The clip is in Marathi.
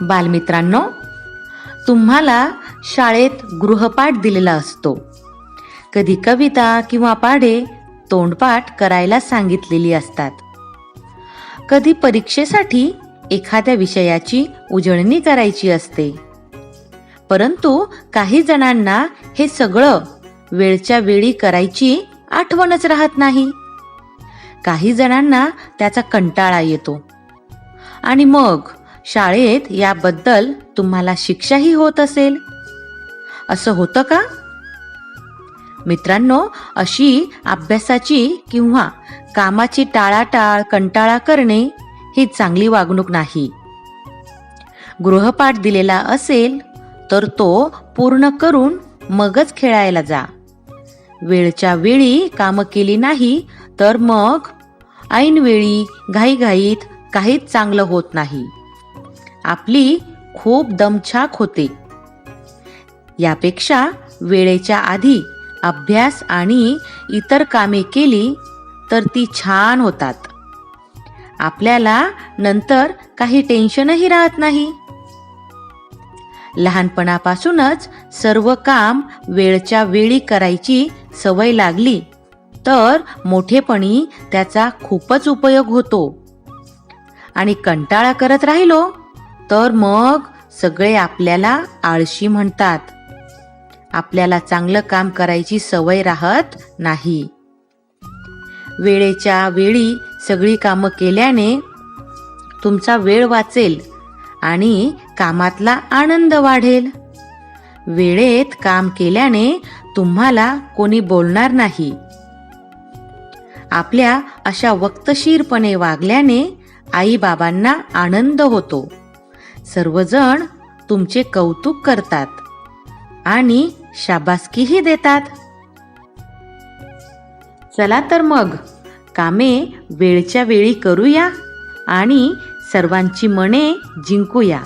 बालमित्रांनो तुम्हाला शाळेत गृहपाठ दिलेला असतो. कधी कविता किंवा पाढे तोंडपाठ करायला सांगितलेली असतात. कधी परीक्षेसाठी एखाद्या विषयाची उजळणी करायची असते. परंतु काही जणांना हे सगळं वेळच्या वेळी करायची आठवणच राहत नाही. काही जणांना त्याचा कंटाळा येतो. आणि मग शाळेत याबद्दल तुम्हाला शिक्षाही होत असेल. असं होतं का? मित्रांनो अशी अभ्यासाची किंवा कामाची टाळाटाळ कंटाळा करणे ही चांगली वागणूक नाही. गृहपाठ दिलेला असेल तर तो पूर्ण करून मगच खेळायला जा. वेळच्या वेळी कामं केली नाही तर मग ऐनवेळी घाईघाईत काहीच चांगलं होत नाही. आपली खूप दमछाक होते. यापेक्षा वेळेच्या आधी अभ्यास आणि इतर कामे केली तर ती छान होतात. आपल्याला नंतर काही टेन्शनही राहत नाही. लहानपणापासूनच सर्व काम वेळच्या वेळी करायची सवय लागली तर मोठेपणी त्याचा खूपच उपयोग होतो. आणि कंटाळा करत राहिलो. तर मग सगळे आपल्याला आळशी म्हणतात. आपल्याला चांगलं काम करायची सवय राहत नाही. वेळेच्या वेळी सगळी कामं केल्याने तुमचा वेळ वाचेल आणि कामातला आनंद वाढेल. वेळेत काम केल्याने तुम्हाला कोणी बोलणार नाही. आपल्या अशा वक्तशीरपणे वागल्याने आई बाबांना आनंद होतो. सर्वजण तुमचे कौतुक करतात आणि शाबासकीही देतात. चला तर मग कामे वेळच्या वेळी करूया आणि सर्वांची मने जिंकूया.